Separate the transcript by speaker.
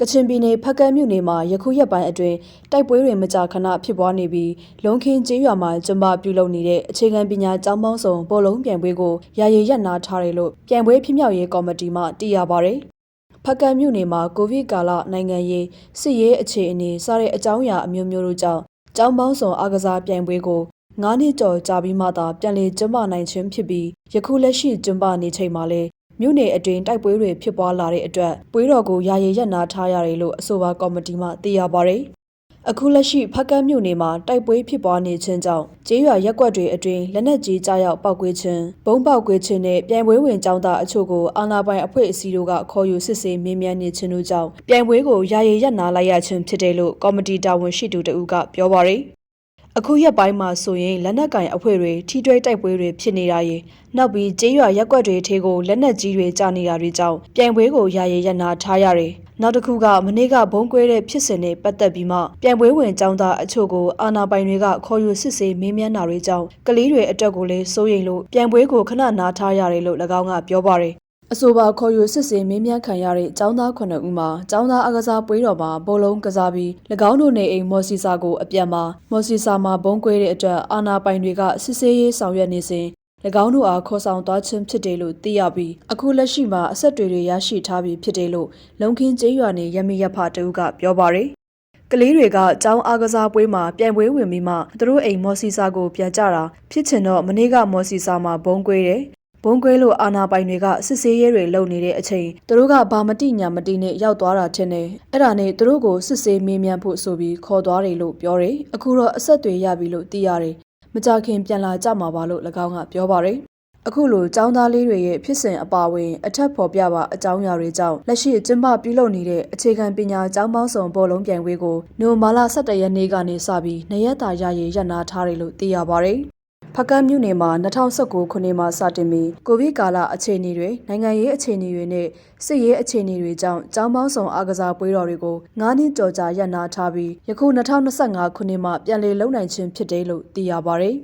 Speaker 1: ကချင်ပြည်နယ်ဖက်ကတ်မြို့နယ်မှာယခုရက်ပိုင်းအတွင်းတိုက်ပွဲတွေမကြာခဏဖြစ်ပွားနေပြီးလုံခင်းကျေးရွာမှာကျင်းပပြုလုပ်နေတဲ့အခြေခံပညာကျောင်းပေါင်းစုံပေါ်လုံးပြန်ပွဲကိုယာယီရပ်နားထားတယ်လို့ပြန်ပွဲဖြစ်မြောက်ရေးကော်မတီမှသိရပါဗျ။ဖက်ကတ်မြို့နယ်မှာကိုဗစ်ကာလနိုင်ငံရေးစစ်ရေးအခြေအနေစတဲ့အကြောင်းအရာအမျိုးမျိုးတို့ကြောင့်ကျောင်းပေါင်းစုံအားကစားပြိုင်ပွဲကို9နှစ်ကျော်ကြာပြီးမှသာပြန်လည်ကျင်းပနိုင်ခြင်းဖြစ်ပြီးယခုလက်ရှိကျင်းပနေချိန်မှာလည်း မြို့နယ်အတွင်းတိုက်ပွဲတွေဖြစ်ပွားလာတဲ့အတွက်ပွဲတော်ကိုယာယီရပ်နားထားရတယ်လို့အဆိုပါကော်မတီမှသိရပါဗျ။အခုလက်ရှိဖက်ကတ်မြို့နယ်မှာတိုက်ပွဲဖြစ်ပွားနေခြင်းကြောင့်ကျေးရွာရက်ကွက်တွေအတွင်းလက်နက်ကြီးကြားရောက်ပောက်ကွေးခြင်းဘုံပောက်ကွေးခြင်းနဲ့ပြိုင်ပွဲဝင်ကျောင်းသားအချို့ကိုအာဏာပိုင်အဖွဲ့အစည်းတို့ကခေါ်ယူစစ်ဆေးမေးမြန်းနေခြင်းတို့ကြောင့်ပြိုင်ပွဲကိုယာယီရပ်နားလိုက်ရခြင်းဖြစ်တယ်လို့ကော်မတီတာဝန်ရှိသူတဦးကပြောပါရယ် အခုရက်ပိုင်းမှာဆိုရင်လက်နက်ကင်အဖွဲ့တွေထိတွဲတိုက်ပွဲတွေဖြစ်နေတာရေနောက်ပြီးကျေးရွာရက်ကွက်တွေထဲကိုလက်နက်ကြီးတွေကျနေတာတွေကြောင့်ပြိုင်ပွဲကိုယာယီရပ်နားထားရတယ်နောက်တစ်ခုကမနေ့ကဘုံကွဲတဲ့ဖြစ်စဉ်နဲ့ပတ်သက်ပြီးမှပြိုင်ပွဲဝင်ចောင်းသားအချို့ကိုအာနာပိုင်တွေကခေါ်ယူစစ်ဆေးမေးမြန်းတာတွေကြောင့်ကလေးတွေအတွက်ကိုလည်းစိုးရိမ်လို့ပြိုင်ပွဲကိုခဏနားထားရတယ်လို့၎င်းကပြောပါရယ် အဆိုပါခေါ်ယူစစ်ဆေးမင်းမြန်းခံရတဲ့ចောင်းသား9ဦးမှာចောင်းသားအကစားပွဲတော်မှာဘောလုံးကစားပြီး၎င်းတို့နေအိမ်မော်စီစာကိုအပြန်မှာမော်စီစာမှာဘုံကွဲတဲ့အတွက်အာနာပိုင်တွေကစစ်ဆေးရေးဆောင်ရွက်နေစဉ်၎င်းတို့အားခေါ်ဆောင်သွားခြင်းဖြစ်တယ်လို့သိရပြီးအခုလက်ရှိမှာအဆက်အသွေးတွေရရှိထားပြီးဖြစ်တယ်လို့လုံခင်းကျေးရွာနေရမီရဖတဦးကပြောပါရယ်ကလေးတွေကကျောင်းအားကစားပွဲမှာပြိုင်ပွဲဝင်ပြီးမှသူတို့အိမ်မော်စီစာကိုပြန်ကြတာဖြစ်ချင်တော့မနေ့ကမော်စီစာမှာဘုံကွဲတယ် ဘုံကွဲလို့အာနာပိုင်တွေကစစ်ဆေးရေးတွေလုပ်နေတဲ့အချိန်သူတို့ကဘာမတိညာမတိနဲ့ရောက်သွားတာထင်တယ်အဲ့ဒါနဲ့သူတို့ကိုစစ်ဆေးမေးမြန်းဖို့ဆိုပြီးခေါ်သွားတယ်လို့ပြောတယ်အခုတော့အဆက်အသွေးရပြီလို့သိရတယ်မကြခင်ပြန်လာကြမှာပါလို့၎င်းကပြောပါတယ်အခုလိုចောင်းသားလေးတွေရဲ့ဖြစ်စဉ်အပါအဝင် အထက်ဖော်ပြပါအကြောင်းအရာတွေကြောင့်လက်ရှိကျင်းပပြုလုပ်နေတဲ့အခြေခံပညာကျောင်းပေါင်းစုံဘောလုံးပြိုင်ပွဲကိုနိုမာလာ17ရက်နေ့ကနေစပြီးနရက်တာရရရပ်နာထားတယ်လို့သိရပါတယ် ဖကတ်မြို့နယ်မှာ2019ခုနှစ်မှာစတင်ပြီးကိုဗစ်ကာလအခြေအနေတွေနိုင်ငံရေးအခြေအနေတွေနဲ့စစ်ရေးအခြေအနေတွေကြောင့်ကျောင်းပေါင်းစုံအားကစားပွဲတော်တွေကို9နှစ်ကျော်ကြာရပ်နားထားပြီးယခု2025ခုနှစ်မှာပြန်လည်လုပ်နိုင်ခြင်းဖြစ်တယ်လို့သိရပါတယ်